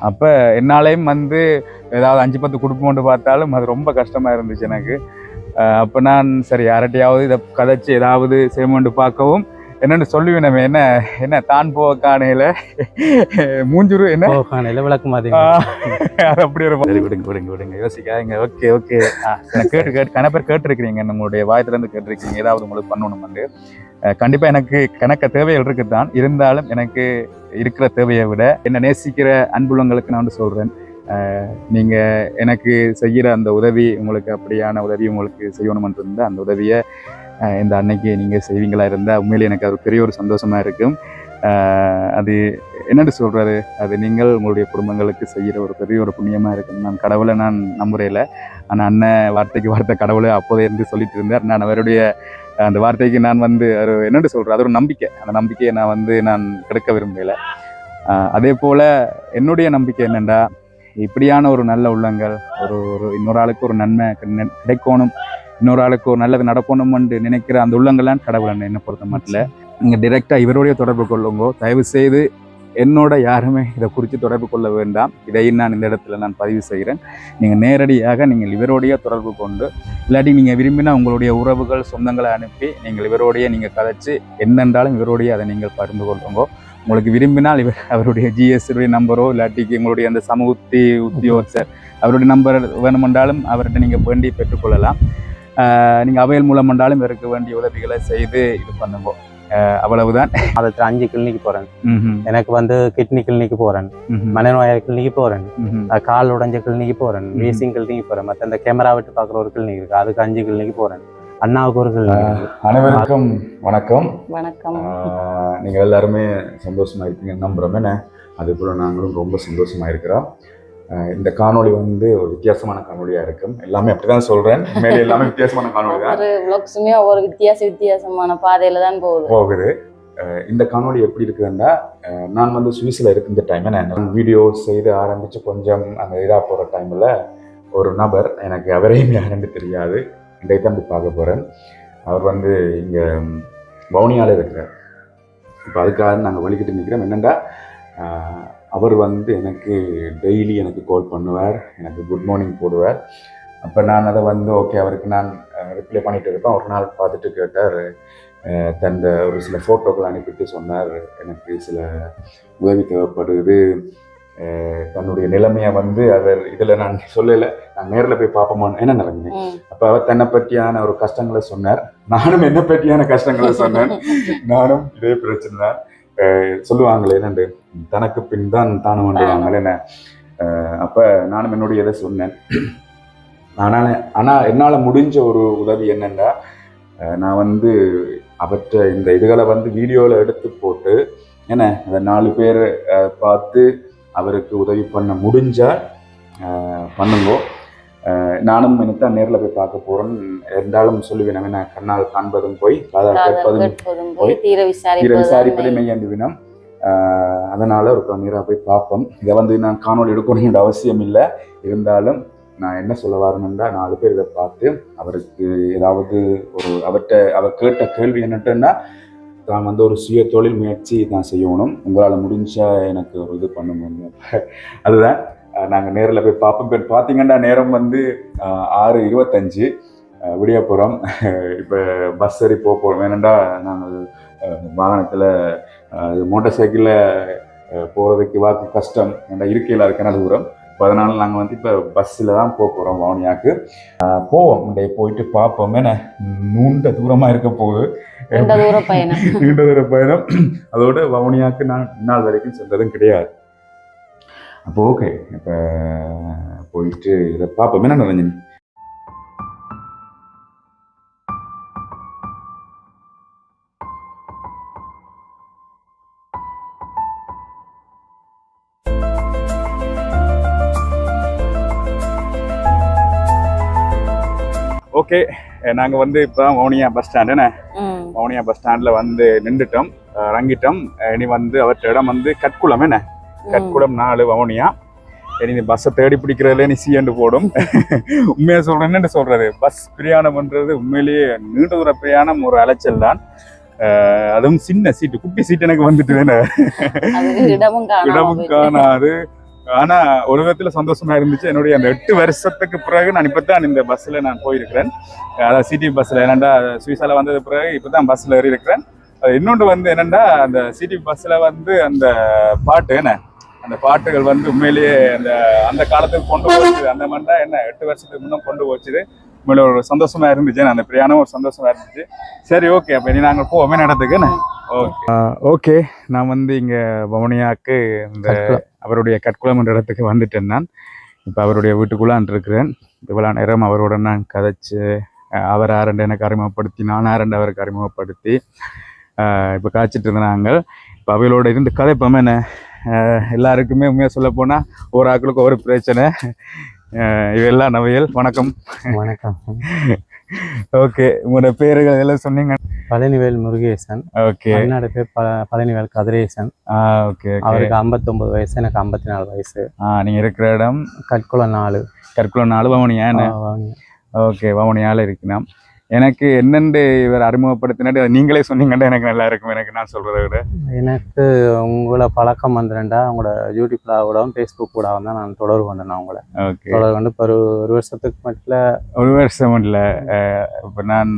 அப்போ என்னாலேயும் வந்து ஏதாவது அஞ்சு பத்து குடும்பம்னு பார்த்தாலும் அது ரொம்ப கஷ்டமாக இருந்துச்சு எனக்கு. அப்போ நான் சரி யார்கிட்டயாவது இதை கதைச்சு ஏதாவது செய்யமெண்டு பார்க்கவும். என்னென்னு சொல்லுவேன் நம்ம என்ன என்ன தான் போக காணையில்? மூஞ்சுரு என்ன? போகானையில் விளக்கு மாதிரி ஆஹ், அது அப்படி ஒரு சரி விடுங்க விடுங்க விடுங்க. யோசிக்காதீங்க. Okay okay. கேட்டு கேட்டு கன பேர் கேட்டிருக்கிறீங்க. நம்மளுடைய வாயத்துலேருந்து கேட்டிருக்கீங்க. ஏதாவது உங்களுக்கு பண்ணணும் வந்து. கண்டிப்பாக எனக்கு கணக்க தேவைகள் இருக்குது தான் இருந்தாலும் எனக்கு இருக்கிற தேவையை விட என்னை நேசிக்கிற அன்புள்ளங்களுக்கு நான் வந்து சொல்கிறேன் நீங்கள் எனக்கு செய்கிற அந்த உதவி உங்களுக்கு அப்படியான உதவி உங்களுக்கு செய்யணுமென்று இருந்தால் அந்த உதவியை இந்த அன்னைக்கு நீங்கள் செய்வீங்களா இருந்தால் உண்மையிலே எனக்கு அது பெரிய ஒரு சந்தோஷமாக இருக்கும். அது என்னென்னு சொல்கிறது அது நீங்கள் உங்களுடைய குடும்பங்களுக்கு செய்கிற ஒரு பெரிய ஒரு புண்ணியமாக இருக்கும். நான் கடவுளை நான் நம்புறையில் ஆனால் அண்ணன் வார்த்தைக்கு வார்த்தை கடவுளை அப்போதே இருந்து சொல்லிட்டு இருந்தார். நான் அவருடைய அந்த வார்த்தைக்கு நான் வந்து ஒரு என்னென்னு சொல்கிறது அது ஒரு நம்பிக்கை. அந்த நம்பிக்கையை நான் வந்து நான் கெடுக்க விரும்பல அதே போல் என்னுடைய நம்பிக்கை என்னென்னா இப்படியான ஒரு நல்ல உள்ளங்கள் ஒரு ஒரு இன்னொரு ஆளுக்கு ஒரு நன்மை கிடை- கிடைக்கணும் இன்னொரு ஆளுக்கு ஒரு நல்லது நடக்கணும்னு நினைக்கிற அந்த உள்ளங்கள்லாம் கடவுள் என்னை பொறுத்த மட்டும் நீங்கள் டிரெக்டாக இவருடைய தொடர்பு கொள்ளுங்கோ தயவு செய்து என்னோட யாருமே இதை குறித்து தொடர்பு கொள்ள வேண்டாம். இதையும் நான் இந்த இடத்துல நான் பதிவு செய்கிறேன். நீங்கள் நேரடியாக நீங்கள் இவரோடைய தொடர்பு கொண்டு இல்லாட்டி நீங்கள் விரும்பினா உங்களுடைய உறவுகள் சொந்தங்களை அனுப்பி நீங்கள் இவரோடைய நீங்கள் கதைச்சு என்னென்றாலும் இவரோடைய அதை நீங்கள் பகிர்ந்து கொள்ளுங்கோ. உங்களுக்கு விரும்பினால் இவர் அவருடைய ஜிஎஸ் நம்பரோ இல்லாட்டிக்கு உங்களுடைய அந்த சமூகத்தி உத்தியோகஸ்தர் அவருடைய நம்பர் வேணுமென்றாலும் அவர்கிட்ட நீங்கள் வேண்டி பெற்றுக்கொள்ளலாம். நீங்கள் அவையல் மூலம் என்றாலும் இவருக்கு வேண்டிய உதவிகளை செய்து இது பண்ணுங்கோ. அவ்வளவுதான். அதுக்கு அஞ்சு கிளினிக்கு போறேன். எனக்கு வந்து கிட்னி கிளினிக்கு போறேன். மனநோயாளி கிளினிக்கு போறேன். கால் உடைஞ்ச கிளினிக்கு போறேன். ம். வீசிங் கிளினிக்கு போறேன். மற்ற இந்த கேமரா விட்டு பார்க்குற ஒரு கிளினிக் இருக்கு. அதுக்கு அஞ்சு கிளினிக்கு போறேன். அண்ணாவுக்கு ஒரு கிளினிக் அனைவருக்கும் வணக்கம். வணக்கம். ஆஹ் நீங்கள் எல்லாருமே சந்தோஷமா இருக்கீங்கன்னு நம்புகிறோம் என்ன? அதே போல் நாங்களும் ரொம்ப சந்தோஷமா இருக்கிறோம். இந்த காணொளி வந்து ஒரு வித்தியாசமான காணொளியா இருக்கும். எல்லாமே அப்படிதான் சொல்றேன். மேலே எல்லாமே வித்தியாசமான காணொளி தான் vlogsமே ஒவ்வொரு வித்தியாச வித்தியாசமான பாதையில தான் போகுது. போகுது. இந்த காணொளி எப்படி இருக்குதுன்னா நான் வந்து சுவிஸில் இருக்கின்ற டைம் நான் வீடியோ செய்து ஆரம்பித்து கொஞ்சம் அந்த இதாக போகிற டைமில் ஒரு நபர் எனக்கு அவரையும் யாருன்னு தெரியாது. இன்றைக்கு தான் போய் பார்க்க போகிறேன் அவர் வந்து இங்கே வவுனியாவில் இருக்கிறார். இப்போ அதுக்காக நாங்கள் வலிக்கிட்டு நிற்கிறோம் என்னென்னா அவர் வந்து எனக்கு டெய்லி எனக்கு கால் பண்ணுவார் எனக்கு குட் மார்னிங் போடுவார். அப்போ நான் அதை வந்து ஓகே அவருக்கு நான் ரிப்ளை பண்ணிட்டு இருப்பேன். ஒரு நாள் பார்த்துட்டு கேட்டார் தந்த ஒரு சில ஃபோட்டோக்கள் அனுப்பிட்டு சொன்னார் எனக்கு சில உதவி தேவைப்படுது. தன்னுடைய நிலைமையை வந்து அவர் இதில் நான் சொல்லலை நான் நேரில் போய் பார்ப்போமான்னு என்ன நிலைமை. அப்போ அவர் தன்னை பற்றியான ஒரு கஷ்டங்களை சொன்னார். நானும் என்ன பற்றியான கஷ்டங்களை சொன்னேன். நானும் இதே பிரச்சனை தான். சொல்லுவாங்களே என்னண்டு? தனக்கு பின் தான் தானும் வந்துடுவாங்களே என்ன? அப்ப நானும் என்னுடைய இதை சொன்னேன். ஆனால் ஆனால் என்னால் முடிஞ்ச ஒரு உதவி என்னென்னா நான் வந்து அவற்றை இந்த இதுகளை வந்து வீடியோவில் எடுத்து போட்டு என்ன அந்த நாலு பேர் பார்த்து அவருக்கு உதவி பண்ண முடிஞ்சா அஹ், பண்ணுங்கோ. நானும் எனக்கு நேரில் போய் பார்க்க போகிறேன் இருந்தாலும் சொல்லுவேன். நான் கண்ணால் காண்பதும் போய் காதால் கேட்பதும் போய் தீர விசாரிப்பதே மெய்யாண்டு வினம். அதனால ஒரு நேராக போய் பார்ப்போம். இதை வந்து நான் காணொலி எடுக்கணுங்கிற அவசியம் இல்லை. இருந்தாலும் நான் என்ன சொல்ல வரணும்னா நாலு பேர் இதை பார்த்து அவருக்கு ஏதாவது ஒரு அவர்கிட்ட அவர் கேட்ட கேள்வி என்னட்டுன்னா தான் வந்து ஒரு சுய தொழில் முயற்சி தான் செய்யணும். உங்களால் முடிஞ்சா எனக்கு ஒரு இது பண்ணுங்க. அதுதான். நாங்கள் நேரில் போய் பார்ப்போம். இப்போ பார்த்தீங்கன்னா நேரம் வந்து ஆறு இருபத்தஞ்சு. விடியப்புறம். இப்போ பஸ் ஏறி போக போகிறோம் ஏனெண்டா நாங்கள் வாகனத்தில் மோட்டார் சைக்கிளில் போகிறதுக்கு வாக்கு கஷ்டம் ஏன்னா இருக்கையில் இருக்கிற தூரம்? இப்போ அதனால நாங்கள் வந்து இப்போ பஸ்ஸில் தான் போக போகிறோம் வவுனியாவுக்கு ஆஹ் போவோம். இந்த போயிட்டு பார்ப்போம். ஏன்னா நீண்ட தூரமாக இருக்க போகுது. நீண்ட தூர பயணம். நீண்ட தூர பயணம். அதோட வவுனியாவுக்கு நான் இந்நாள் வரைக்கும் சென்றதும் கிடையாது. அப்போ ஓகே இப்போ போயிட்டு இதை பார்ப்போம். என்ன நினைஞ்சு ஓகே நாங்கள் வந்து இப்போ வவுனியா பஸ் ஸ்டாண்டு என்ன. வவுனியா பஸ் ஸ்டாண்டில் வந்து நின்றுட்டோம். இறங்கிட்டோம். இனி வந்து அவற்ற இடம் வந்து கற்குளம் என்ன? ம். கற்குளம் நாலு வவுனியா. இனி இந்த பஸ்ஸை தேடி பிடிக்கிறதுல நீ சீண்டு போடும். உண்மையாக சொல்கிறேன் என்னன்னு சொல்கிறது பஸ் பிரயாணம் பண்ணுறது உண்மையிலேயே நீண்ட தூர பிரயாணம் ஒரு அலைச்சல் தான். அதுவும் சின்ன சீட்டு குட்டி சீட்டு எனக்கு வந்துட்டு இடமும். காணாது. ஆனா ஒரு விதத்துல சந்தோஷமா இருந்துச்சு. என்னுடைய அந்த எட்டு வருஷத்துக்கு பிறகு நான் இப்பதான் இந்த பஸ்ல நான் போயிருக்கிறேன். அதாவது சிட்டி பஸ்ல என்னண்டா சுவிசால வந்தது பிறகு இப்பதான் பஸ்ல ஏறி இருக்கிறேன் அது இன்னொன்று வந்து என்னண்டா அந்த சிட்டி பஸ்ல வந்து அந்த பாட்டு என்ன? அந்த பாட்டுகள் வந்து உண்மையிலேயே அந்த அந்த காலத்துக்கு கொண்டு போச்சு. அந்த மாதிரி தான் என்ன எட்டு வருஷத்துக்கு முன்னும் கொண்டு போச்சுது உண்மையில ஒரு சந்தோஷமா இருந்துச்சு. அந்த பிரயாணம் ஒரு சந்தோஷமா இருந்துச்சு. சரி ஓகே அப்ப இனி நாங்கள் போவோமே நடத்துக்கு என்ன? ஓகே ஓகே நான் வந்து இங்க பவனியாக்கு இந்த. அவருடைய கற்குளம் என்ற இடத்துக்கு வந்துட்டேன் நான். இப்போ அவருடைய வீட்டுக்குள்ளான் இருக்கிறேன் இவ்வளோ நேரம் அவரோட நான் கதைச்சு அவர் ஆரண்டு எனக்கு அறிமுகப்படுத்தி நான் ஆரண்டு அவருக்கு அறிமுகப்படுத்தி இப்போ காய்ச்சிட்டு இருந்தாங்க இப்போ அவைகளோட இருந்து கதைப்போமே என்ன? எல்லாருக்குமே உண்மையாக சொல்ல போனால் ஒரு ஆக்களுக்கு ஒரு பிரச்சனை. இவெல்லாம் நவையல். வணக்கம். வணக்கம். ஓகே உங்களோட பேருகள் எல்லாம் சொன்னீங்க. பழனிவேல் முருகேசன். ஓகே. என்னோட பேர் பழனிவேல் கதிரேசன். ஓகே அவருக்கு 59 வயசு எனக்கு ஐம்பத்தி நாலு வயசு நீங்கள் இருக்கிற இடம்? கற்குளம் நாலு. கற்குளம் நாலு என்ன? ஓகே வவுனியால இருக்கணும் எனக்கு என்னென்று இவர் அறிமுகப்படுத்தினது அது நீங்களே சொன்னீங்கன்னா எனக்கு நல்லா இருக்கும். எனக்கு நான் சொல்றதை விட. எனக்கு உங்களை பழக்கம் வந்துருண்டா. உங்களோட யூடியூப்ல கூடவும் ஃபேஸ்புக் கூட தான் நான் தொடர்பு கொண்டேன் உங்களை. ஓகே. தொடர்பு கொண்டு இப்போ ஒரு ஒரு வருஷத்துக்கு மட்டும் ஒரு வருஷம் இல்லை இப்போ நான்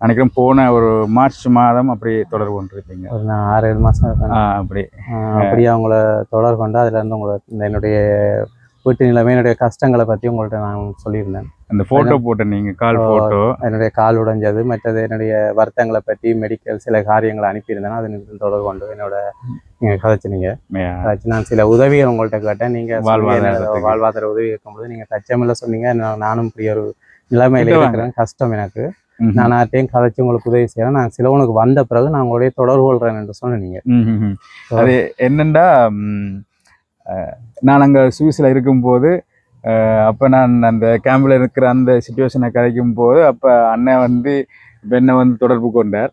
நினைக்கிறேன் போன ஒரு மார்ச் மாதம் அப்படி தொடர்பு கொண்டிருப்பீங்க ஒரு நான் ஆறு ஏழு ஆ அப்படி. அப்படியே அவங்கள தொடர்பு கொண்டு அதுல இருந்து உங்களை இந்த என்னுடைய வீட்டு நிலைமை என்னுடைய கஷ்டங்களை பத்தி உங்கள்ட்ட நான் சொல்லியிருந்தேன். அந்த போட்டோ போட்ட நீங்க கால் போட்டோ என்னுடைய கால் உடைஞ்சது மற்றது என்னுடைய வருத்தங்களை பற்றி மெடிக்கல் சில காரியங்களை அனுப்பியிருந்தேன். அது தொடர்பு கொண்டு என்னோட நீங்க கதைச்சினீங்க கதைச்சு நான் சில உதவிகள் உங்கள்ட்ட கேட்டேன். நீங்க சொன்னீங்க, வாழ்வாதாரத்துக்கு. என்ன வாழ்வாதார உதவி கேட்கும்போது நீங்க தச்சமில்ல சொன்னீங்க. நான் நானும் இப்படி ஒரு நிலைமையில. இருக்கிறேன். கஷ்டம் எனக்கு. நான் யார்ட்டையும் கதைச்சு உங்களுக்கு உதவி செய்யறேன் நான் சிலவனுக்கு வந்த பிறகு நான் உங்களுடைய தொடர்பு கொள்றேன் என்று சொன்னீங்க. அது அஹ், நான் அங்க சுவிஸ்ல இருக்கும்போது அப்ப நான் அந்த கேம்ப்ல இருக்கிற அந்த சுச்சுவேஷனை கதைக்கும் போது அப்ப அண்ணன் வந்து என்னை வந்து தொடர்பு கொண்டார்.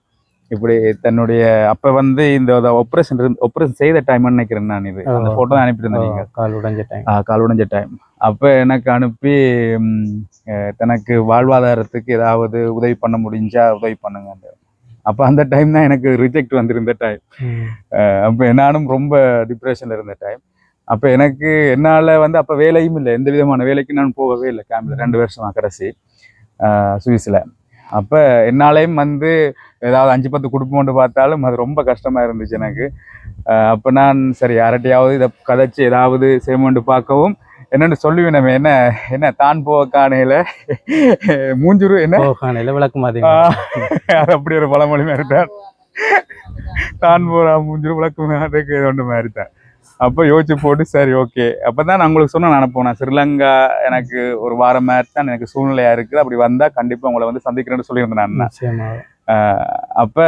இப்படி தன்னுடைய அப்ப வந்து இந்த ஆப்ரேஷன் ஆப்ரேஷன் செய்த டைம் நினைக்கிறேன் நான் இது. அந்த ஓ. போட்டோ தான் அனுப்பியிருந்தேன் கால் உடைஞ்ச டைம் ஆ, கால் உடைஞ்ச டைம் அப்போ எனக்கு அனுப்பி தனக்கு வாழ்வாதாரத்துக்கு ஏதாவது உதவி பண்ண முடிஞ்சா உதவி பண்ணுங்க அப்போ அந்த டைம் தான் எனக்கு ரிஜெக்ட் வந்திருந்த டைம் அப்போ நானும் ரொம்ப டிப்ரெஷனில் இருந்த டைம் அப்போ எனக்கு என்னால் வந்து அப்போ வேலையும் இல்லை. எந்த விதமான வேலைக்கும் நான் போகவே இல்லை. கேம்பில் ரெண்டு வருஷமா கடைசி சுவிஸில். அப்போ என்னாலையும் வந்து ஏதாவது அஞ்சு பத்து குடும்பம்னு பார்த்தாலும் அது ரொம்ப கஷ்டமாக இருந்துச்சு எனக்கு. அப்போ நான் சரி யார்கிட்டயாவது இதை கதைச்சு ஏதாவது செய்யமெண்டு பார்க்கவும் என்னென்னு சொல்லுவேன் நம்ம. என்ன என்ன தான் போக காணையில் மூஞ்சுரு என்ன? போகானையில விளக்கு மாதிரி ஆஹ், அது அப்படி ஒரு பழமொழி மாதிரி தான். தான் போறா மூஞ்சிரு விளக்கு ஒன்று மாதிரி தான் அப்போ யோசிச்சு போட்டு சரி ஓகே அப்போ தான் நான் உங்களுக்கு சொன்ன நினைப்போம் நான் ஸ்ரீலங்கா எனக்கு ஒரு வாரம் மாதிரி தான் எனக்கு சூழ்நிலையா இருக்குது. அப்படி வந்தால் கண்டிப்பாக உங்களை வந்து சந்திக்கிறேன்னு சொல்லியிருந்தேன் நான். அப்போ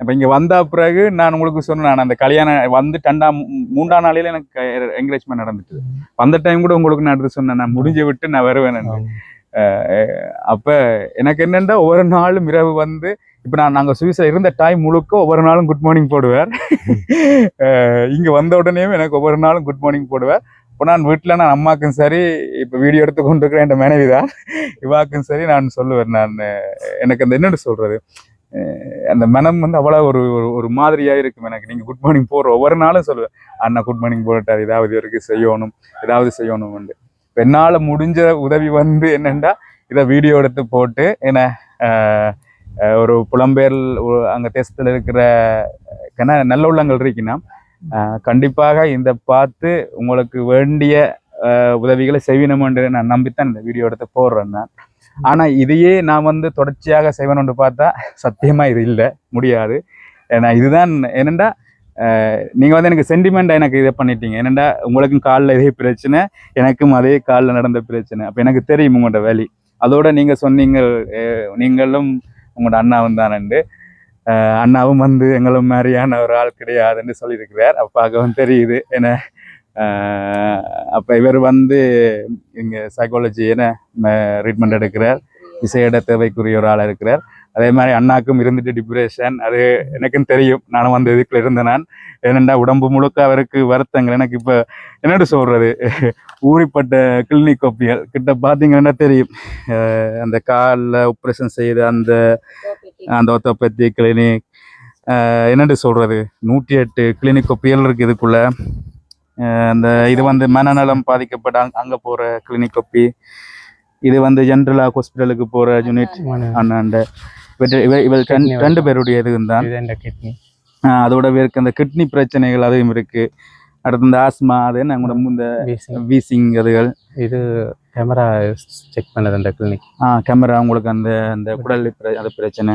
இப்போ இங்கே வந்த பிறகு நான் உங்களுக்கு சொன்னேன் நான் அந்த கல்யாணம் வந்து ரெண்டாம் மூன்றாம் நாளையில எனக்கு என்கரேஜ்மெண்ட் நடந்துச்சு. அந்த டைம் கூட உங்களுக்கு நான் எடுத்து சொன்னேன் நான் முடிஞ்சு விட்டு நான் வருவேன் அப்ப எனக்கு என்னென்னா ஒவ்வொரு நாளும் இரவு வந்து இப்போ நான் நாங்கள் சுவிஸில் இருந்த டைம் முழுக்க ஒவ்வொரு நாளும் குட் மார்னிங் போடுவார். இங்க வந்த உடனேயும் எனக்கு ஒவ்வொரு நாளும் குட் மார்னிங் போடுவார். இப்போ நான் வீட்டில் நான் அம்மாக்கும் சரி இப்போ வீடியோ எடுத்து கொண்டு இருக்கிற என் மனைவி தான் இவாக்கும் சரி நான் சொல்லுவேன் நான் எனக்கு அந்த என்னென்னு சொல்றது? அஹ் அந்த மனம் வந்து அவ்வளோ ஒரு ஒரு- ஒரு மாதிரியா இருக்கும் எனக்கு. நீங்க குட் மார்னிங் போடுற ஒவ்வொரு நாளும் சொல்லுவேன் அண்ணா குட் மார்னிங் போட்டார் ஏதாவது இவருக்கு செய்யணும் ஏதாவது செய்யணும் வந்து என்னால் முடிஞ்ச உதவி வந்து என்னென்னா இதை வீடியோ எடுத்து போட்டு என்ன ஒரு புலம்பெயர் அங்கே தேசத்தில் இருக்கிற கன நல்ல உள்ளங்கள் இருக்குன்னா கண்டிப்பாக இந்த பார்த்து உங்களுக்கு வேண்டிய உதவிகளை உதவிகளை செய்யணுமென்று நான் நம்பித்தான் இந்த வீடியோ எடுத்து போடுறேன் நான். ஆனால் இதையே நான் வந்து தொடர்ச்சியாக செய்வேணும்னு பார்த்தா சத்தியமாக இது இல்லை முடியாது. ஏன்னா இதுதான் என்னண்டா நீங்கள் வந்து எனக்கு சென்டிமெண்ட்டாக எனக்கு இதை பண்ணிட்டீங்க. என்னெண்டா உங்களுக்கும் காலில் இதே பிரச்சனை எனக்கும் அதே காலில் நடந்த பிரச்சனை. அப்போ எனக்கு தெரியும் உங்களோட வேலி. அதோட நீங்கள் சொன்னீங்க நீங்களும் உங்களோட அண்ணாவும் தானண்டு. அண்ணாவும் வந்து எங்களும் மாதிரியான ஒரு ஆள் கிடையாதுன்னு சொல்லியிருக்கிறார். அப்பாக்கவும் தெரியுது. என்ன அப்போ இவர் வந்து இங்கே சைக்காலஜி என்ன ட்ரீட்மெண்ட் எடுக்கிறார். இசையிட தேவைக்குரிய ஒரு ஆளாக இருக்கிறார். அதே மாதிரி அண்ணாக்கும் இருந்துட்டு டிப்ரெஷன் அது எனக்கும் தெரியும். நானும் வந்து இதுக்குள்ள இருந்த நான். ஏனெண்டா உடம்பு முழுக்க அவருக்கு வருத்தங்கள். எனக்கு இப்போ என்னட்டு சொல்றது? ஊறிப்பட்ட கிளினிக் ஒப்பியல் கிட்ட பார்த்தீங்கன்னா தெரியும். அந்த காலில் ஆப்ரேஷன் செய்த அந்த அந்த ஒத்தோபதி கிளினிக் என்னட்டு சொல்றது? நூற்றி எட்டு கிளினிக் ஒப்பியல் இருக்கு இதுக்குள்ள. அந்த இது வந்து மனநலம் பாதிக்கப்பட்ட அங்க- போற கிளினிக் ஒப்பி இது வந்து ஜென்ரலா ஹாஸ்பிட்டலுக்கு போற யூனிட் அண்ணாண்ட. இவள் ரெண்டு- பேருடைய இதுவும் தான் அதோட இருக்கு அந்த கிட்னி பிரச்சனைகள் அதுவும் இருக்கு. அடுத்து இந்த ஆஸ்மா அது என்ன? இந்த வீசிங் அதுகள் இது கேமரா செக் பண்ணது அந்த கிளினிக் கேமரா உங்களுக்கு அந்த அந்த குடல் பிர- அது பிரச்சனை.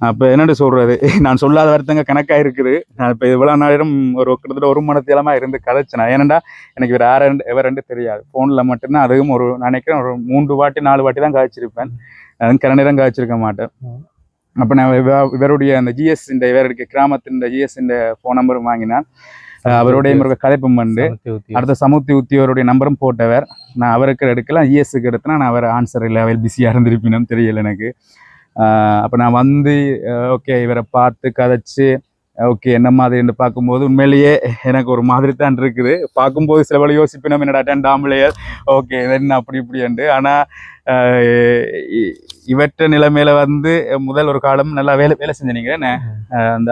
அப்போ என்னன்னு சொல்றது? நான் சொல்லாத வருத்தங்க கணக்கா இருக்குது நான் இப்போ இவ்வளோ நேரம் ஒரு கிட்டத்தட்ட ஒரு மணத்தேலமா இருந்து கதைச்சேன். ஏனண்டா எனக்கு வேறு யார் ரெண்டு எவர் ரெண்டு தெரியாது. ஃபோனில் மட்டும்தான் அதுவும் ஒரு நான் நினைக்கிறேன் ஒரு மூன்று வாட்டி நாலு வாட்டி தான் காய்ச்சிருப்பேன் அதுவும் கிற நேரம் காய்ச்சிருக்க மாட்டேன் அப்போ நான் இவ- இவருடைய அந்த ஜிஎஸ் இந்த இவருடைய கிராமத்தின் ஜிஎஸ் இந்த ஃபோன் நம்பரும் வாங்கினான் அவருடைய முருக கதைப்பும் பண்ணு அடுத்த சமுத்தி உத்தியோருடைய நம்பரும் போட்டவர். நான் அவருக்கு எடுக்கலாம் இஎஸ்க்கு எடுத்தனா நான் அவர் ஆன்சர் இல்லை அவர் பிஸியாக இருந்திருப்பினும் தெரியல எனக்கு. அப்போ நான் வந்து ஓகே இவரை பார்த்து கதைச்சு ஓகே என்ன மாதிரின்னு பார்க்கும்போது உண்மையிலேயே எனக்கு ஒரு மாதிரி தான் இருக்குது. பார்க்கும்போது சில வேலை யோசிப்பினோம் என்னடா டென் ஆம்பளையர் ஓகே என்ன அப்படி இப்படின்ட்டு ஆனால் இவற்ற நிலைமையில வந்து முதல் ஒரு காலம் நல்லா வேலை வேலை என்ன? அஹ் அந்த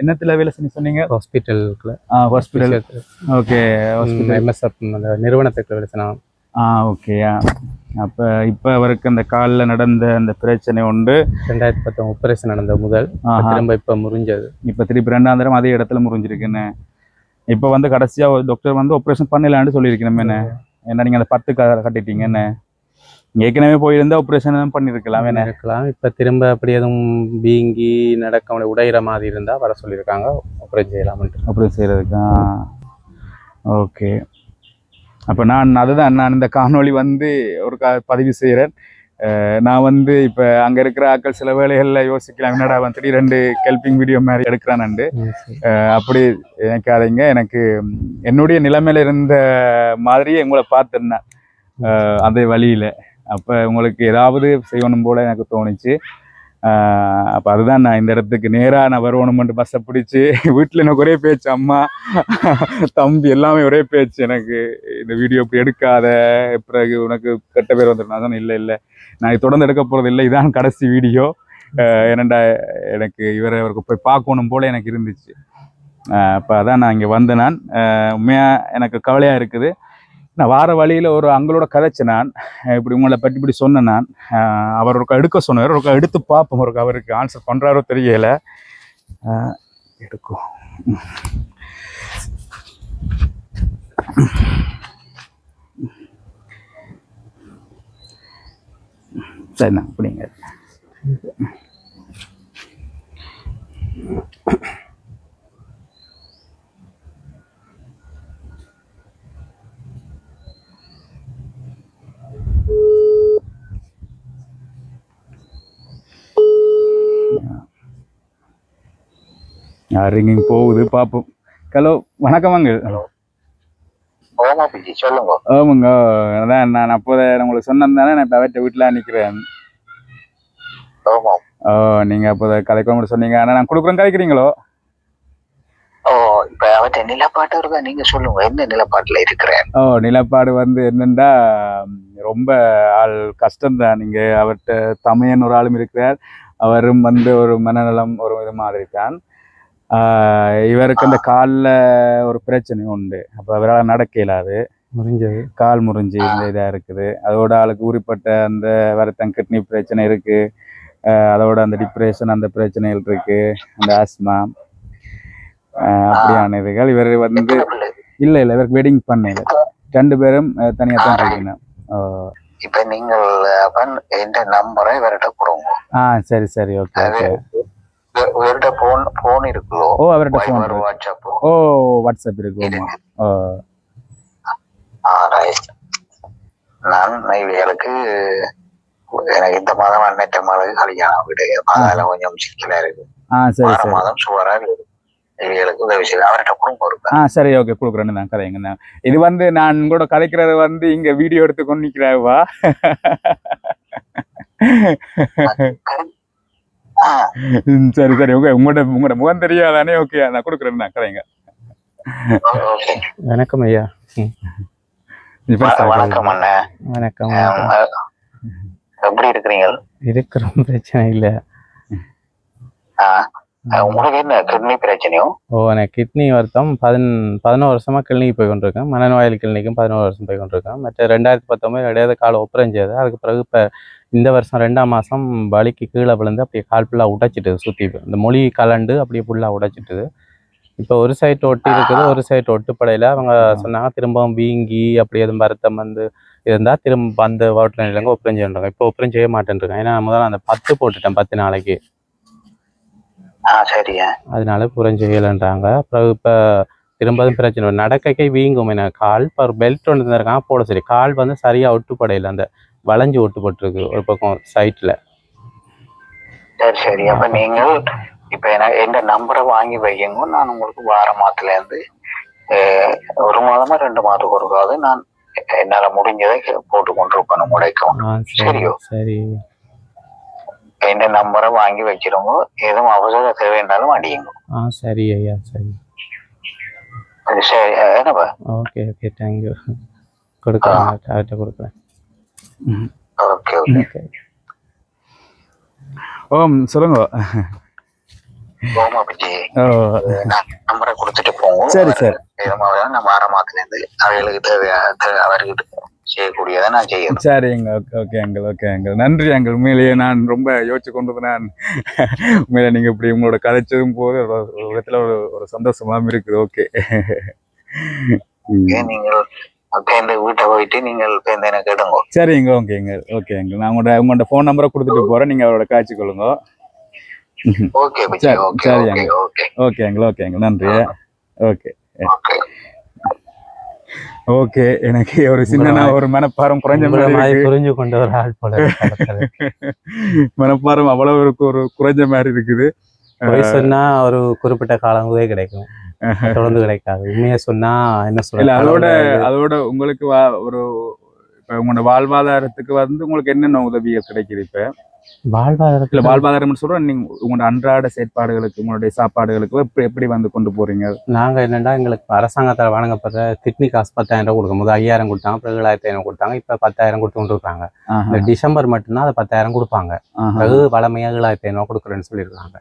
என்னத்துல வேலை செஞ்சு சொன்னீங்க? ஹாஸ்பிட்டலுக்குள்ள ஹாஸ்பிட்டல் ஓகே ஹாஸ்பிட்டல் எம்எஸ்எஃப் அந்த நிறுவனத்துக்கு வெளிச்சனா ஆ ஓகேயா அப்போ இப்போ அவருக்கு அந்த காலில் நடந்த அந்த பிரச்சனை உண்டு. ரெண்டாயிரத்தி பத்தொன்பது ஆப்ரேஷன் நடந்த முதல். திரும்ப இப்ப முறிஞ்சது. இப்போ திருப்பி ரெண்டாம் தரம் அதே இடத்துல முறிஞ்சிருக்குன்னு. இப்போ வந்து கடைசியாக டாக்டர் வந்து ஆப்ரேஷன் பண்ணலான்னு சொல்லியிருக்கணும் என்ன? ஏன்னா நீங்கள் அந்த பத்து கட்டிட்டீங்க என்ன? ஏற்கனவே போயிருந்தா ஆப்ரேஷன் பண்ணியிருக்கலாம் என்ன? இருக்கலாம் இப்ப திரும்ப அப்படி எதுவும் வீங்கி நடக்க உடையிற மாதிரி இருந்தா வர சொல்லியிருக்காங்க. ஆப்ரேட் செய்யலாம்னு அப்படி செய்கிறதுக்கா ஓகே அப்போ நான் அதுதான் நான் இந்த காணொளி வந்து ஒரு கா பதிவு செய்கிறேன் நான் வந்து இப்போ அங்கே இருக்கிற ஆட்கள் சில வேலைகளில் யோசிக்கலாம் என்னடா திடீர் ரெண்டு கெல்பிங் வீடியோ மாதிரி எடுக்கிறானண்டு அப்படி நினைக்காதீங்க. எனக்கு என்னுடைய நிலைமையில இருந்த மாதிரியே உங்களை பார்த்துருந்தேன். அதே வழியில். அப்போ உங்களுக்கு ஏதாவது செய்யணும் போல எனக்கு தோணுச்சு. அப்போ அதுதான் நான் இந்த இடத்துக்கு நேராக நான் வருவணுமென்று பஸ்ஸை பிடிச்சி வீட்டில் எனக்கு ஒரே பேச்சு அம்மா தம்பி எல்லாமே ஒரே பேச்சு. எனக்கு இந்த வீடியோ இப்படி எடுக்காத பிறகு உனக்கு கெட்ட பேர் வந்துடும். நான் இல்லை இல்லை. நான் இது தொடர்ந்து எடுக்க போகிறது இல்லை. இதான் கடைசி வீடியோ ஏனண்டா எனக்கு இவரை அவருக்கு போய் பார்க்கணும் போல எனக்கு இருந்துச்சு. அப்போ அதான் நான் இங்கே வந்தேன் நான். உண்மையாக எனக்கு கவலையாக இருக்குது. நான் வார வழியில் ஒரு அங்களோட கதைச்சு நான். இப்படி உங்களை பற்றி இப்படி சொன்னேன் நான். அவர் ஒருக்கா எடுக்க சொன்னார். ஒருக்கா எடுத்து பார்ப்போம். ஒருக்கா அவருக்கு ஆன்சர் பண்ணுறாரோ தெரியல. எடுக்கும் சரிண்ணா அப்படிங்க ரிங்கிங் போகுது பார்ப்போம் ஹலோ ஓமா பிஜி சொல்லுங்க. ஆமாங்க அதான் நான் அப்போதை உங்களுக்கு சொன்னேன் தானே நான் இப்போ அவர்கிட்ட வீட்டில் நிற்கிறேன் ஓ நீங்கள் அப்போ கலைக்கணும் சொன்னீங்க. ஆனால் நான் கொடுக்குறேன் கலைக்கிறீங்களோ ஓ இப்ப அவற்றை நிலப்பாட்டு இருக்கா? நீங்க சொல்லுங்க என்ன நிலப்பாட்டுல இருக்கிறேன்? ஓ நிலப்பாடு வந்து என்னென்னா ரொம்ப ஆள் கஷ்டம்தான். நீங்கள் அவர்கிட்ட தமையன் ஒரு ஆளும் இருக்கிறார். அவரும் வந்து ஒரு மனநலம் ஒரு இது மாதிரி தான் ஆஹ் இவருக்கு அந்த காலில் ஒரு பிரச்சனை உண்டு. அப்போ அவரால் நடக்க இயலாது. முறிஞ்சது கால் முறிஞ்சு இந்த இதாக இருக்குது. அதோட ஆளுக்கு ஊறிப்பட்ட அந்த வருத்தம் கிட்னி பிரச்சனை இருக்கு. அஹ் அதோட அந்த டிப்ரெஷன் அந்த பிரச்சனைகள் இருக்கு. அந்த ஆஸ்மா அப்படியான இதுகள். இவர் வந்து? இல்லை இல்லை இவருக்கு வெட்டிங் பண்ணல. ரெண்டு பேரும் தனியாக தான் இருக்கணும் ஓ. இப்ப நீங்கள் அவன் எந்த நம்பரை இவர்கிட்ட கொடுங்க. ஆ சரி சரி. Okay okay. இவர்கிட்ட போன் போன் இருக்குல்லோ ஓ அவர்கிட்ட இருக்கு. வாட்ஸ்அப் ஓ வாட்ஸ்அப் இருக்கு. ஓ ஆ. ரைட் நான் இவர்களுக்கு எனக்கு இந்த மாதம் அன்னைத்த மாதம் கல்யாணம் வீடு அதனால கொஞ்சம் சிக்கலா இருக்கு. ஆ சரி சரி. மாதம் சுவரா இருக்கு. இவர்களுக்கு உதவி செய்ய அவர்கிட்ட கொடுங்க ஒரு ஆ சரி ஓகே கொடுக்குறேன்னு தான் கதைங்க நான் இது வந்து நான் கூட கதைக்கிறது வந்து இங்க வீடியோ எடுத்து கொண்டு நிற்கிறாவா சரி சரி ஓகே உங்களோட உங்களோட முகம் தெரியாதானே ஓகே நான் கொடுக்குறேன் நான் கதைங்க ஓகே வணக்கம் ஐயா. வணக்கம் அண்ணன் வணக்கம். எப்படி இருக்கிறீங்க? இருக்கிறோம் பிரச்சனை இல்ல. உங்களுக்கு என்ன கிட்னி பிரச்சனையோ? ஓ எனக்கு கிட்னி வருத்தம். பதின் பதினோரு வருஷமா கிளினிக் போய் கொண்டிருக்கேன். மனநோயாளி கிளினிக்கும் பதினோரு வருஷம் போய் கொண்டிருக்கேன். மற்ற ரெண்டாயிரத்தி பத்தொம்பது இடையாத கால் செய்தது. அதுக்கு பிறகு இப்போ இந்த வருஷம் ரெண்டாம் மாதம் வலிக்கு கீழே விழுந்து அப்படியே கால் ஃபுல்லாக உடைச்சிட்டு சுற்றி இந்த மொழி கலண்டு அப்படியே ஃபுல்லாக உடைச்சிட்டுது. இப்போ ஒரு சைட் ஒட்டி இருக்குது ஒரு சைட் ஒட்டுப்படையில் அவங்க சொன்னாங்க திரும்பவும் வீங்கி அப்படி எதுவும் வருத்தம் வந்து இருந்தால் திரும்ப அந்த வாட்டில் இல்லைங்க ஒப்பரம் செய்யறாங்க இப்போ ஒப்பரம் செய்ய மாட்டேன்ருக்கேன் ஏன்னா முதல்ல அந்த பத்து போட்டுட்டேன் பத்து நாளைக்கு. சரியா அதனால புறம் செய்யலைன்றாங்க அப்புறம் இப்போ திரும்பவும் பிரச்சனை. நடக்கைக்கே வீங்கும். எனக்கு கால் இப்போ ஒரு பெல்ட் ஒன்று தந்திருக்காங்க போட சரி கால் வந்து சரியாக ஒட்டுப்படையில். அந்த வளைஞ்சு ஒட்டுப்பட்டிருக்கு ஒரு பக்கம் சைட்டில் சரி சரி. அப்ப நீங்கள் இப்ப எனக்கு எந்த நம்பரை வாங்கி வைங்க நான் உங்களுக்கு வார அஹ், ஒரு மாதமா ரெண்டு மாதத்துக்கு ஒருக்காவது நான் என்னால முடிஞ்சதை போட்டு கொண்டிருப்பேன் உங்களோட account. ஆ சரி. சரியோ? சரி. எந்த நம்பரை வாங்கி வச்சிருங்க எதுவும் அவசர தேவைன்னாலும் அடியுங்க ஆ சரி ஐயா சரி சரி என்னப்பா ஓகே ஓகே தேங்க்யூ கொடுக்குறேன் அவர்கிட்ட கொடுக்குறேன் ஓகே ஓகே ஓம் சொல்லுங்க ஓமா பிஜி ஓ நான் நம்பரை கொடுத்துட்டு சரி சரி எதுவும் அவசரம் நான் வார மாத்துல இருந்து அவைகளுக்கு தேவையா தே- அவர்களுக்கு செய்யக்கூடியதை நான் செய்யணும். சரிங்க okay okay uncle okay uncle. நன்றி அங்கிள். உண்மையிலேயே நான் ரொம்ப யோசிச்சு கொண்டது நான் உண்மையிலே நீங்கள் இப்படி உங்களோட கதைச்சதும் போது ஒரு விதத்தில் ஒரு ஒரு சந்தோஷமாகவும் இருக்குது. ஓகே. நீங்கள் வீட்டை போயிட்டு நீங்கள் சரிங்க ஓகேங்க ஓகேங்க நான் உங்களோட உங்களோட ஃபோன் நம்பரை கொடுத்துட்டு போகிறேன் நீங்கள் அவரோட காய்ச்சி கொள்ளுங்க. ஓகே பிஜி சரி, ஓகே சரி, ஓகே ஓகே. ஓகே அங்கிள் ஓகேங்க நன்றி. ஓகே. ஓகே எனக்கு ஒரு சின்ன ஒரு மனப்பாரம் குறைஞ்ச மாதிரி. புரிஞ்சு கொண்ட ஒரு ஆள் போல. மனப்பாரம் அவ்வளவு ஒரு குறைஞ்ச மாதிரி இருக்குது. சொன்னா ஒரு குறிப்பிட்ட காலம் உதவி கிடைக்கும் தொடர்ந்து கிடைக்காது. உண்மையை சொன்னா என்ன இல்ல சொல்ல அதோட அதோட உங்களுக்கு ஒரு இப்ப உங்களோட வாழ்வாதாரத்துக்கு வந்து உங்களுக்கு என்னென்ன உதவிகள் கிடைக்குது இப்ப? வாழ்வாதாரத்துல வாழ்வாதாரம் சொல்றேன் நீங்க உங்களோட அன்றாட செயற்பாடுகளுக்கு உங்களுடைய சாப்பாடுகளுக்கு எப்படி எப்படி வந்து கொண்டு போறீங்க? நாங்க என்னன்னா எங்களுக்கு அரசாங்கத்தால் வழங்கப்படுற கிட்னி காசு பத்தாயிரம் ரூபாய் கொடுக்கும் போது ஐயாயிரம் கொடுத்தாங்க பிறகு ஏழாயிரத்தி ஐநூறு கொடுத்தாங்க. இப்ப பத்தாயிரம் கொடுத்து கொண்டு இருக்காங்க இந்த டிசம்பர் மட்டும்தான் அது பத்தாயிரம் கொடுப்பாங்க. பிறகு வளமையா ஏழாயிரத்தி ஐநூறு கொடுக்குறேன்னு சொல்லியிருக்காங்க.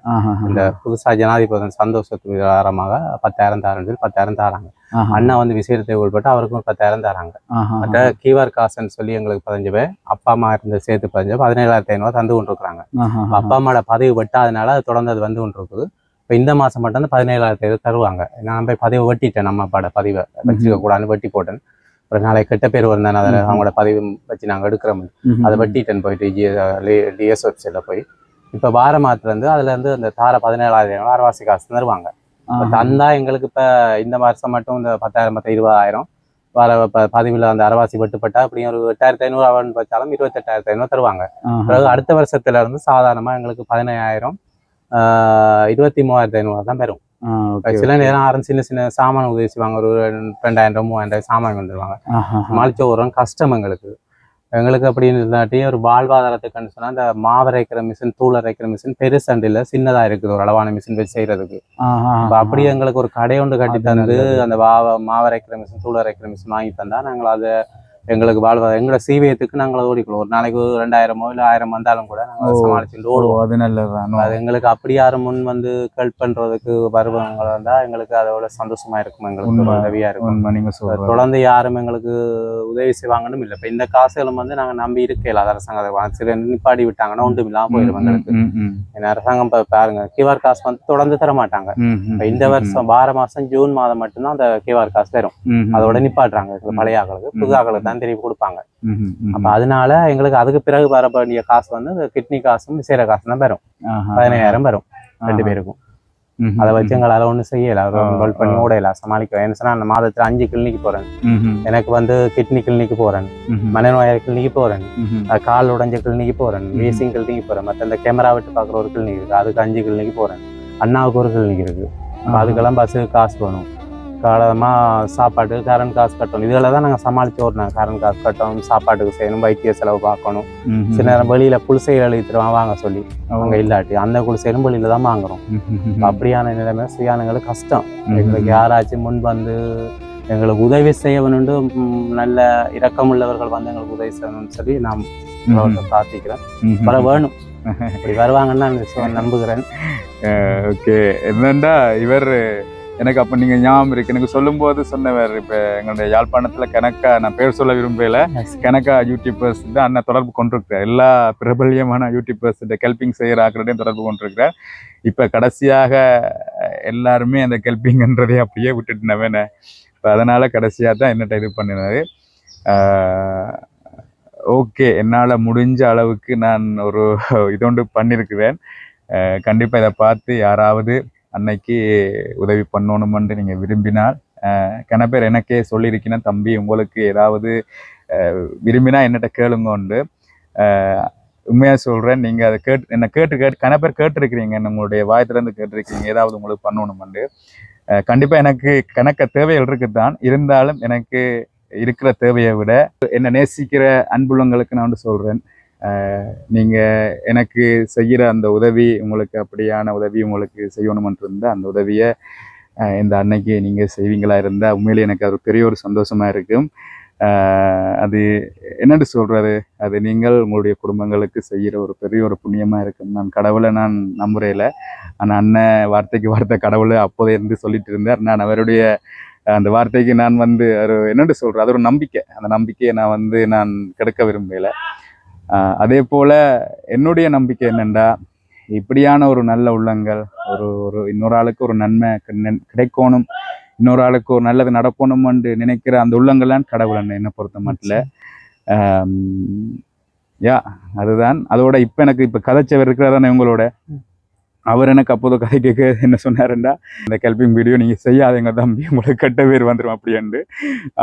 இந்த புதுசா ஜனாதிபதி சந்தோஷத்துக்கு ஆரமாக பத்தாயிரம் தரேன்னு சொல்லி பத்தாயிரம் தராங்க. அண்ணா வந்து விசேடத்தை உள்பட்டு அவருக்கும் பத்தாயிரம் தராங்க. மற்ற கியூஆர் காசுன்னு சொல்லி எங்களுக்கு பதினஞ்சு பேர் அப்பா அம்மா இருந்து சேர்த்து பதினஞ்சு பதினேழாயிரத்தி ஐநூறு தந்து கொண்டு இருக்கிறாங்க அப்ப அம்மாவோட பதிவு வெட்டாதனால அது தொடர்ந்து அது வந்து கொண்டு இருக்குது இப்போ இந்த மாசம் மட்டும் அந்த பதினேழாயிரத்தி ஐநூறு தருவாங்க. நான் போய் பதிவு வெட்டிட்டேன் நம்ம அப்பாவோட பதிவை. வச்சுக்க கூடாதுன்னு வெட்டி போட்டேன். ஒரு நாளைக்கு கெட்ட பேர் வந்தானே அதில் ம்ஹும். அவங்களோட பதிவு வச்சு நாங்கள் எடுக்கிறோம். அதை வெட்டிட்டேன் போயிட்டு டிஎஸ் வெப்சைட்டில் போய். இப்போ வார மாதத்துலேருந்து அதுல இருந்து அந்த தார பதினேழாயிரம் அரவாசி காசு தருவாங்க. தந்தா எங்களுக்கு இப்போ இந்த வருஷம் மட்டும் இந்த பத்தாயிரம் பத்து இருபதாயிரம் வர பதிவில் அந்த அரவாசி வெட்டுப்பட்டா அப்படியும் ஒரு எட்டாயிரத்தி ஐநூறு அவன் வச்சாலும் இருபத்தெட்டாயிரத்தி ஐநூறு தருவாங்க. பிறகு அடுத்த வருஷத்துல இருந்து சாதாரணமா எங்களுக்கு பதினாயிரம் இருபத்தி மூவாயிரத்தி ஐநூறு தான் பெறும் சில. நேரம் ஆரம் சின்ன சின்ன சாமான் உதவி செய்வாங்க. ஒரு ரெண்டாயிரம் மூவாயிரம் சாமான் வந்துருவாங்க ஆஹா, சமாளிச்ச ஒரு கஷ்டம் எங்களுக்கு. எங்களுக்கு அப்படின்னு இல்லாட்டி ஒரு வாழ்வாதாரத்துக்குன்னு சொன்னா இந்த மாவு அரைக்கிற மிஷின் தூள் அரைக்கிற மிஷின் பெருசண்டில் சின்னதா இருக்குது ஒரு அளவான மிஷின் வச்சு செய்யறதுக்கு ஆஹா, அப்ப அப்படியே எங்களுக்கு ஒரு கடை ஒன்று கட்டி தந்து. அந்த மாவை மாவு அரைக்கிற மிஷின் தூள் அரைக்கிற மிஷின் வாங்கி தந்தா நாங்கள் அதை எங்களுக்கு வாழ்வாதாரம் எங்களோட சீவியத்துக்கு நாங்கள் ஓடிக்கலாம் ஒரு நாளைக்கு ரெண்டாயிரமோ இல்லை ஆயிரம் வந்தாலும் கூட நாங்கள். சமாளிச்சுட்டு ஓடுவோம். அது நல்லதுதான். அது எங்களுக்கு அப்படி யாரும் முன் வந்து ஹெல்ப் பண்றதுக்கு வருவாங்க வந்தா எங்களுக்கு அதோட சந்தோஷமா இருக்கும். எங்களுக்கு. உதவியா இருக்கும். தொடர்ந்து யாரும் எங்களுக்கு உதவி செய்வாங்கன்னு இல்லை. இப்போ இந்த காசுகளும் வந்து நாங்க நம்பி இருக்கல அது அரசாங்கம் சில நிப்பாடி விட்டாங்கன்னா ஒன்றும் இல்லாம போயிடும் எங்களுக்கு. ஏன்னா அரசாங்கம் இப்ப பாருங்க கியூஆர் காசு வந்து தொடர்ந்து தர மாட்டாங்க. இப்ப இந்த வருஷம் வார மாசம் ஜூன் மாதம் மட்டும்தான் அந்த கியூஆர் காசு வரும் ம், ம், அதோட நிப்பாட்டுறாங்க. எங்களுக்கு பழைய ஆக்களுக்கு புது. ஆக்களுக்கு தான் திருப்பி கொடுப்பாங்க. அப்ப அதனால எங்களுக்கு அதுக்கு பிறகு வர வேண்டிய காசு வந்து கிட்னி காசும் விசேட காசு தான் வரும். ஆஹா, பதினாயிரம் வரும். ரெண்டு. பேருக்கும். அதை வச்சு எங்களால ஒண்ணும் செய்யல. ரோல் பண்ணி. ஓடையில சமாளிக்க ஏன்னு சொன்னா அந்த மாதத்துல அஞ்சு கிளினிக் போறேன். எனக்கு வந்து கிட்னி கிளினிக் போறேன். மனநோயாளி கிளினிக் போறேன். கால் உடைஞ்ச கிளினிக் போறேன். ம். ரேசிங் கிளினிக் போறேன். மற்ற இந்த கேமரா விட்டு பார்க்குற ஒரு கிளினிக் இருக்கு. அதுக்கு அஞ்சு கிளினிக் போறேன். அண்ணாவுக்கு ஒரு கிளினிக் இருக்கு. அதுக்கெல்லாம் பஸ்ஸுக்கு காசு வேணும். காலமா சாப்பாடு கரண்ட் காசு கட்டணும். இதுல தான் நாங்கள் சமாளிச்சு ஓடுனாங்க கரண்ட் காசு கட்டணும் சாப்பாட்டுக்கு செய்யணும் வைத்திய செலவு பார்க்கணும். சில நேரம் வெளியில குளிசைகள் எழுதிட்டுருவான் வாங்க சொல்லி. அவங்க. இல்லாட்டி அந்த குளிசையும் வெளியில தான் வாங்குறோம். அப்படியான நிலைமை சுயானங்களுக்கு கஷ்டம். எங்களுக்கு. யாராச்சும் முன் வந்து எங்களுக்கு உதவி செய்யணும்னு ம், நல்ல இரக்கம் உள்ளவர்கள் வந்து எங்களுக்கு உதவி செய்யணும்னு சொல்லி நான் பிரார்த்திக்கிறேன். வர வேணும். அப்படி வருவாங்கன்னு நான் நம்புகிறேன். ஓகே. என்னண்டா இவர் எனக்கு அப்போ நீங்கள் ஞாபகம் இருக்கு. எனக்கு சொல்லும்போது சொன்னவர் இப்போ எங்களுடைய யாழ்ப்பாணத்தில் கணக்கா நான் பேர் சொல்ல விரும்பல. கணக்கா யூடியூபர்ஸ் தான் அண்ணன் தொடர்பு கொண்டிருக்கிறார். எல்லா பிரபல்யமான யூடியூபர்ஸ் இந்த கெல்பிங் செய்கிற ஆக்களோடையும் தொடர்பு கொண்டிருக்கிறார். இப்போ கடைசியாக எல்லாருமே அந்த கெல்பிங்கன்றதை அப்படியே விட்டுட்டு நவேன. இப்போ அதனால் கடைசியாக தான் என்னட்ட இது பண்ணினாரு. ஓகே என்னால் முடிஞ்ச அளவுக்கு நான் ஒரு இதொண்டு பண்ணியிருக்கிறேன். கண்டிப்பாக இதை பார்த்து யாராவது அன்னைக்கு உதவி பண்ணணுமென்று நீங்கள் விரும்பினால் கன பேர் எனக்கே சொல்லியிருக்கேன் தம்பி உங்களுக்கு ஏதாவது விரும்பினா என்னட்ட கேளுங்கண்டு உண்மையாக சொல்கிறேன் நீங்கள் அதை கேட்டு என்னை கேட்டு கேட்டு கன பேர் கேட்டிருக்கிறீங்க உங்களுடைய வாயத்திலேருந்து கேட்டிருக்கீங்க ஏதாவது உங்களுக்கு பண்ணணுமெண்டு கண்டிப்பாக எனக்கு கணக்க தேவைகள் இருக்குது தான் இருந்தாலும் எனக்கு இருக்கிற தேவையை விட என்னை நேசிக்கிற அன்புள்ளங்களுக்கு நான் வந்து சொல்கிறேன் நீங்கள் எனக்கு செய்கிற அந்த உதவி உங்களுக்கு அப்படியான உதவி உங்களுக்கு செய்யணுமென்று இருந்தால் அந்த உதவியை இந்த அன்னைக்கு நீங்கள் செய்வீங்களா இருந்தால் உண்மையிலே எனக்கு அது பெரிய ஒரு சந்தோஷமாக இருக்கும். அது என்னென்னு சொல்கிறது அது நீங்கள் உங்களுடைய குடும்பங்களுக்கு செய்கிற ஒரு பெரிய ஒரு புண்ணியமாக இருக்கும். நான் கடவுளை நான் நம்புறையில் ஆனால் அண்ணன் வார்த்தைக்கு வார்த்தை கடவுளை அப்போதே இருந்து சொல்லிட்டு இருந்தார். நான் அவருடைய அந்த வார்த்தைக்கு நான் வந்து ஒரு என்னென்னு சொல்கிறேன் அது ஒரு நம்பிக்கை. அந்த நம்பிக்கையை நான் வந்து நான் கெடுக்க விரும்பலை அதே போல் என்னுடைய நம்பிக்கை என்னென்னா இப்படியான ஒரு நல்ல உள்ளங்கள் ஒரு ஒரு இன்னொரு ஆளுக்கு ஒரு நன்மை கிடைக்கணும் இன்னொரு ஆளுக்கு ஒரு நல்லது நடக்கணும்னு நினைக்கிற அந்த உள்ளங்கள்லாம் கடவுள் என்ன என்னை பொறுத்த மட்டும் யா அதுதான். அதோட இப்போ எனக்கு இப்போ கதைச்சவர் இருக்கிறாரானே உங்களோட. அவர் எனக்கு அப்போது கதை கேட்க என்ன சொன்னாருண்டா இந்த கல்பிங் வீடியோ நீங்கள் செய்யாதீங்க தம்பி உங்களுக்கு கெட்ட பேர் வந்துடும் அப்படின்ட்டு.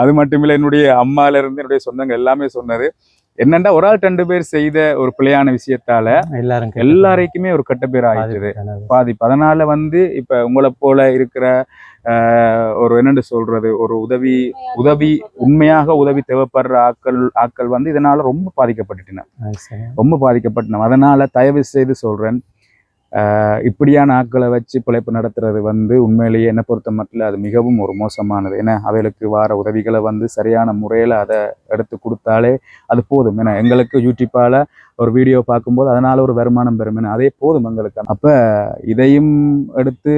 அது மட்டும் இல்லை என்னுடைய அம்மாவிலேருந்து என்னுடைய சொந்தங்கள் எல்லாமே சொன்னது. என்னண்டா ஒரு ஆள் ரெண்டு பேர் செய்த ஒரு பிழையான விஷயத்தால எல்லாரும் எல்லாரைக்குமே ஒரு கெட்ட பேர் ஆயிடுது. பாதிப்பு அதனால வந்து இப்ப உங்களை போல இருக்கிற ஒரு என்னன்னு சொல்றது ஒரு உதவி உதவி உண்மையாக உதவி தேவைப்படுற ஆட்கள் ஆட்கள் வந்து இதனால ரொம்ப பாதிக்கப்பட்டுட்டின. ரொம்ப பாதிக்கப்பட்டன அதனால தயவு செய்து சொல்றேன் இப்படியான ஆட்களை வச்சு பிழைப்பு நடத்துறது வந்து உண்மையிலேயே என்னை பொறுத்த மட்டும் அது மிகவும் ஒரு மோசமானது. ஏன்னா அவைகளுக்கு வார உதவிகளை வந்து சரியான முறையில் அதை எடுத்து கொடுத்தாலே அது போதும். ஏன்னா எங்களுக்கு யூடியூப்பால் ஒரு வீடியோ பார்க்கும்போது அதனால் ஒரு வருமானம் பெறும். ஏன்னா அதே போதும் எங்களுக்கு. அப்போ இதையும் எடுத்து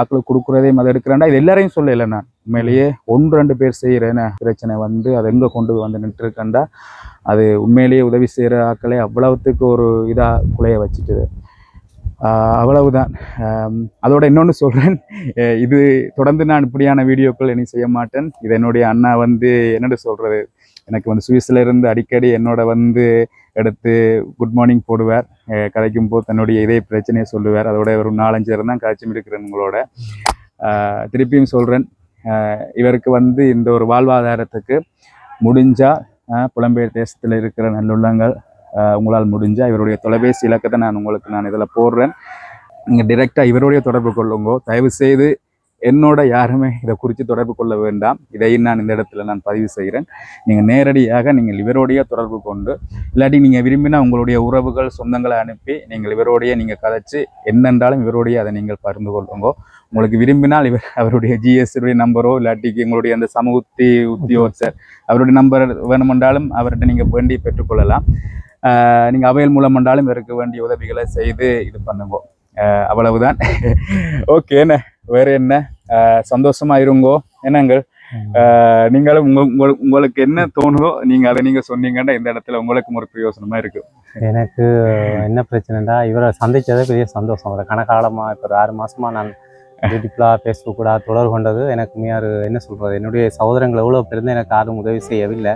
ஆக்களுக்கு கொடுக்குறதையும் அதை எடுக்கிறேன்டா இது எல்லாரையும் சொல்லலை நான். உண்மையிலேயே ஒன்று ரெண்டு பேர் செய்கிறேன்னு பிரச்சனை வந்து அதை எங்கே கொண்டு வந்து நின்றுருக்கேன்டா அது உண்மையிலேயே உதவி செய்கிற ஆட்களை அவ்வளவுத்துக்கு ஒரு இதாக குலைய வச்சுட்டு அவ்வளவுதான். அதோட இன்னொன்று சொல்கிறேன் இது தொடர்ந்து நான் இப்படியான வீடியோக்கள் இனி செய்ய மாட்டேன். இது என்னுடைய அண்ணா வந்து என்னென்னு சொல்கிறது எனக்கு வந்து சுவிஸ்ல இருந்து அடிக்கடி என்னோட வந்து எடுத்து குட் மார்னிங் போடுவார். கதைக்கும் போது தன்னுடைய இதே பிரச்சனையை சொல்லுவார். அதோட ஒரு நாலஞ்சு பேர் தான் காய்ச்சி இருக்கிறேன் உங்களோட. திருப்பியும் சொல்கிறேன் இவருக்கு வந்து இந்த ஒரு வாழ்வாதாரத்துக்கு முடிஞ்சால் புலம்பெயர் தேசத்தில் இருக்கிற நல்லுள்ளங்கள் உங்களால் முடிஞ்சால் இவருடைய தொலைபேசி இலக்கத்தை நான் உங்களுக்கு நான் இதில் போடுறேன். நீங்கள் டிரெக்டாக இவருடைய தொடர்பு கொள்ளுங்கோ. தயவு செய்து என்னோட யாருமே இதை குறித்து தொடர்பு கொள்ள வேண்டாம். இதையும் நான் இந்த இடத்துல நான் பதிவு செய்கிறேன். நீங்கள் நேரடியாக நீங்கள் இவரோடைய தொடர்பு கொண்டு இல்லாட்டி நீங்கள் விரும்பினா உங்களுடைய உறவுகள் சொந்தங்களை அனுப்பி நீங்கள் இவரோடைய நீங்கள் கதைச்சு என்னென்றாலும் இவருடைய அதை நீங்கள் பகிர்ந்து கொள்ளுங்கோ. உங்களுக்கு விரும்பினால் இவர் அவருடைய ஜிஎஸ்டி நம்பரோ இல்லாட்டிக்கு உங்களுடைய அந்த சமூகத்தி உத்தியோகர் அவருடைய நம்பர் வேணுமென்றாலும் அவர்கிட்ட நீங்கள் வேண்டி பெற்றுக்கொள்ளலாம். நீங்கள் அவையல் மூலம் என்றாலும் இவருக்கு வேண்டிய உதவிகளை செய்து இது பண்ணுங்க. அவ்வளவுதான். ஓகே என்ன? வேறு என்ன? சந்தோஷமாக இருங்கோ. என்னங்கள்? நீங்களும் உங்க உங்களுக்கு என்ன தோணுதோ நீங்க அதை நீங்க சொன்னீங்கன்னா இந்த இடத்துல உங்களுக்கும் ஒரு பிரயோசனமா இருக்கு. எனக்கு என்ன பிரச்சனைடா இவரை சந்திச்சதே பெரிய சந்தோஷம். ஒரு கனகாலமாக இப்போ ஒரு ஆறு மாசமா நான் யூடியூப்ல ஃபேஸ்புக் கூட தொடர்பு கொண்டது. எனக்கு மியாரு என்ன சொல்கிறது என்னுடைய சகோதரங்கள் எவ்வளோ பிறந்து எனக்கு யாரும் உதவி செய்யவில்லை.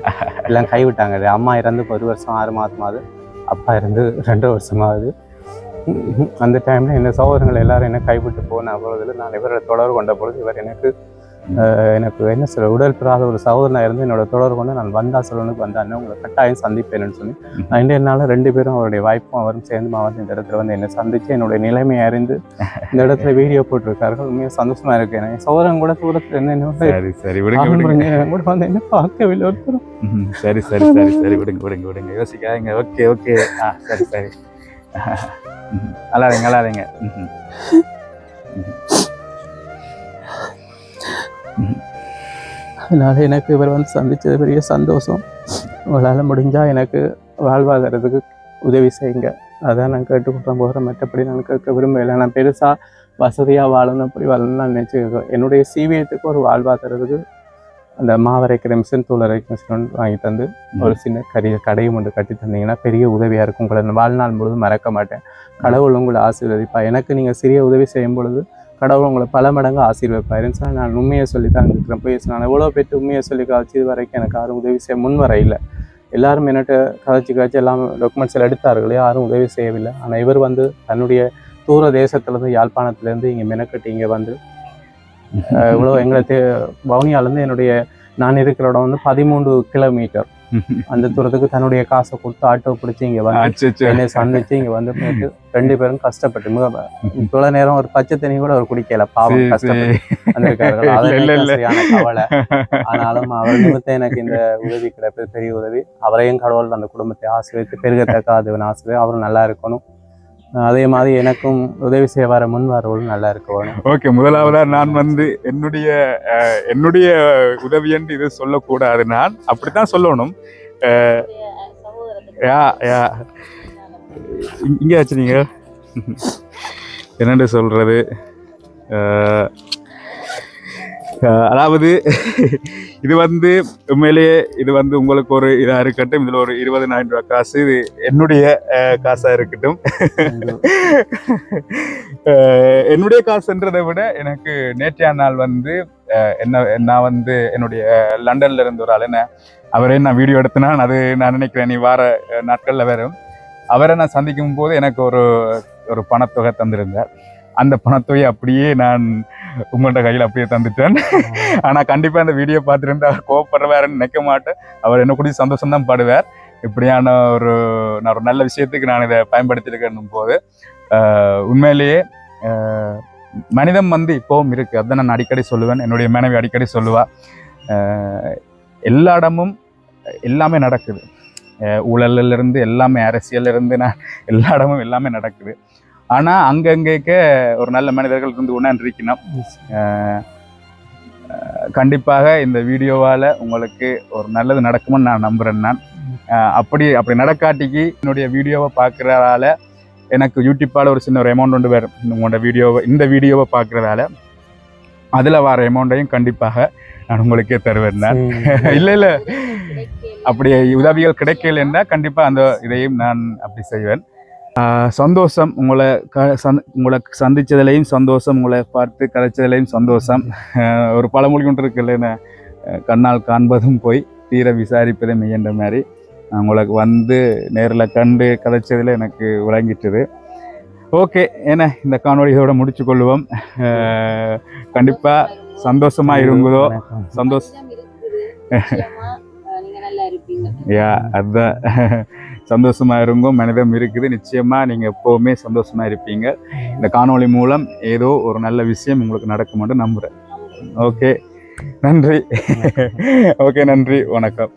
எல்லாம் கைவிட்டாங்க. இது அம்மா இறந்து ஒரு வருஷம் ஆறு மாதமாவது அப்பா இருந்து ரெண்டு வருஷமாவது அந்த டைமில் இந்த சகோதரங்கள் எல்லாரும் என்ன கைவிட்டு போன பொழுதுல நான் இவரோட தொடர்பு கொண்ட பொழுது இவர் எனக்கு எனக்கு என்ன சொல்ற உடல் பெறாத ஒரு சகோதரனாக இருந்து என்னோட தொடர்பு கொண்டு நான் வந்தா சொல்லணுக்கு வந்தான்னு உங்களை கட்டாயம் சந்திப்பேன்னு சொல்லி நான் இன்றைய நாள் ரெண்டு பேரும் அவருடைய வாய்ப்பும் அவரும் சேர்ந்து வந்து இந்த இடத்துல வந்து என்னை சந்திச்சு என்னுடைய நிலைமையை அறிந்து இந்த இடத்துல வீடியோ போட்டிருக்கார்கள். உண்மையாக சந்தோஷமா இருக்கு. எனக்கு சகோதரன் கூட தூரத்துல என்னோட சரி கூட வந்து என்ன பார்க்கவில்லை ஒருத்தரும். சரி சரி சரி சரி விடுங்க விடுங்க விடுங்க. யோசிக்காதீங்க. Okay okay. ஆ சரி சரி. அழாதீங்க அழாதீங்க. அதனால் எனக்கு இவர் வந்து சந்தித்தது பெரிய சந்தோஷம். உங்களால் முடிஞ்சால் எனக்கு வாழ்வாதாரத்துக்கு உதவி செய்யுங்க. அதான் நான் கேட்டுக்கிட்டு போகிறேன் மற்றபடி நான் கேட்க விரும்பலை. நான் பெருசாக வசதியாக வாழணும் அப்படி வாழணும்னு நான் நினச்சிருக்கேன் என்னுடைய சீவியத்துக்கு ஒரு வாழ்வாதாரத்துக்கு அந்த மாவரைக்கிற மிஷின் தூள் மிஷின் வாங்கி தந்து ஒரு சின்ன கரிய கடையும் ஒன்று கட்டி தந்தீங்கன்னா பெரிய உதவியாக இருக்கும். உங்களை நான் வாழ்நாள் முழுவதும் மறக்க மாட்டேன். கடவுள் உங்களை ஆசீர்வதிப்பா எனக்கு நீங்கள் சிறிய உதவி செய்யும் பொழுது கடவுள் உங்களை பல மடங்கு ஆசீர்வைப்பாருன்னு சொல்லி நான் உண்மையை சொல்லி தான் இருக்கிறேன் போய் நான் எவ்வளோ பேர்ட்டு உண்மையை சொல்லி காய்ச்சி இது வரைக்கும் எனக்கு யாரும் உதவி செய்ய முன் வர இல்லை எல்லாரும் என்னட்ட கதைச்சி கதைச்சி எல்லாம் டாக்குமெண்ட்ஸ் எல்லாம் எடுத்தார்களே யாரும் உதவி செய்யவில்லை. ஆனால் இவர் வந்து தன்னுடைய தூர தேசத்துலேருந்து யாழ்ப்பாணத்துலேருந்து இங்கே மெனக்கட்டு இங்கே வந்து இவ்வளோ எங்களை தே வவுனியாலேருந்து என்னுடைய நான் இருக்கிற இடம் வந்து பதிமூன்று கிலோமீட்டர் அந்த தூரத்துக்கு தன்னுடைய காசை கொடுத்து ஆட்டோ பிடிச்சி இங்கே வந்து. என்னை சந்திச்சு இங்க வந்து போயிட்டு ரெண்டு பேரும் கஷ்டப்பட்டு இவ்வளவு நேரம் ஒரு பச்சை தண்ணி கூட அவர் குடிக்கல பாவம் கஷ்டப்பட்டு கவலை. ஆனாலும் அவர் நிமித்தம் எனக்கு இந்த உதவி கிடைப்பது பெரிய உதவி. அவரையும் கடவுள் அந்த குடும்பத்தை ஆசிரியத்து பெருகத்தக்க அது ஆசிரியர் அவரும் நல்லா இருக்கணும். அதே மாதிரி எனக்கும் உதவி செய்ய வர முன் வரவும் நல்லா இருக்கணும் ஓகே முதலாவதா நான் வந்து என்னுடைய என்னுடைய உதவி என்று இது சொல்லக்கூடாது. நான் அப்படித்தான் சொல்லணும். யா யா. இங்க- இங்க வச்சுனீங்க என்னண்டு சொல்றது? அதாவது இது வந்து உண்மையிலேயே இது வந்து உங்களுக்கு ஒரு இதாக இருக்கட்டும். இதில் ஒரு இருபது ரூபாய் காசு. இது என்னுடைய காசாக இருக்கட்டும். என்னுடைய காசுன்றதை விட எனக்கு நேற்றைய நாள் வந்து என்ன நான் வந்து என்னுடைய லண்டன்ல இருந்து ஒரு ஆள். என்ன அவரே நான் வீடியோ எடுத்தனா அது நான் நினைக்கிறேன் நீ வார நாட்களில் வரும். அவரை நான் சந்திக்கும் போது எனக்கு ஒரு ஒரு பணத்தொகை தந்திருந்தார். அந்த பணத்தொகை அப்படியே நான் உங்கள்கிட்ட கையில் அப்படியே தந்துட்டேன். ஆனால் கண்டிப்பாக அந்த வீடியோ பார்த்துருந்தா கோவப்படுறவாருன்னு நினைக்க மாட்டேன். அவர் என்ன கூடிய சந்தோஷம் தான் படுவார். இப்படியான ஒரு நான் ஒரு நல்ல விஷயத்துக்கு நான் இதை பயன்படுத்தியிருக்கேன் போது உண்மையிலேயே மனிதம் வந்து இப்போவும் இருக்குது அதை நான் அடிக்கடி சொல்லுவேன். என்னுடைய மனைவி அடிக்கடி சொல்லுவா எல்லா இடமும் எல்லாமே நடக்குது. ஆஹ் ஊழல்ல இருந்து எல்லாமே அரசியல்ல இருந்து நான் எல்லா இடமும் எல்லாமே நடக்குது. ஆனா அங்கங்கேக்க ஒரு நல்ல மனிதர்கள் இருந்து உணர்ந்து இருக்கணும் ஆஹ் ஆஹ் கண்டிப்பாக இந்த வீடியோவால உங்களுக்கு ஒரு நல்லது நடக்கும்னு நான் நம்புறேன் நான். அப்படி அப்படி நடக்காட்டிக்கு என்னுடைய வீடியோவை பார்க்குறதால எனக்கு யூடியூப்பால் ஒரு சின்ன ஒரு அமௌண்ட் ஒன்று வரும் உங்களோட வீடியோவை இந்த வீடியோவை பார்க்குறதால அதில் வர அமௌண்ட்டையும் கண்டிப்பாக நான் உங்களுக்கே தருவேன் நான். இல்லை இல்லை. அப்படி உதவிகள் கிடைக்கலன்னா கண்டிப்பாக அந்த இதையும் நான் அப்படி செய்வேன். சந்தோஷம். உங்களை க சந் உங்களை சந்திச்சதுலேயும் சந்தோஷம் உங்களை பார்த்து கதைச்சதுலேயும் சந்தோஷம். ஒரு பழமொழி ஒன்று இருக்குல்ல கண்ணால் காண்பதும் போய் தீர விசாரிப்பதை மெய்யன்ற மாதிரி. உங்களுக்கு வந்து நேரில் கண்டு கதைச்சதில் எனக்கு விளங்கிட்டுது. ஓகே என்ன இந்த காணொலியோட முடிச்சு கொள்வோம் ஆஹ் கண்டிப்பா சந்தோஷமா இருங்குதோ. சந்தோஷம் இருக்குது. நிச்சயமா, அஹ், நீங்க நல்லா இருப்பீங்க. யா அதுதான் சந்தோஷமா இருங்கோ மனிதம் இருக்குது. நிச்சயமா நீங்க எப்பவுமே சந்தோஷமா இருப்பீங்க. இந்த காணொளி மூலம் ஏதோ ஒரு நல்ல விஷயம் உங்களுக்கு நடக்கும்னு நம்புறேன். ஓகே. நன்றி. ஓகே நன்றி. வணக்கம்.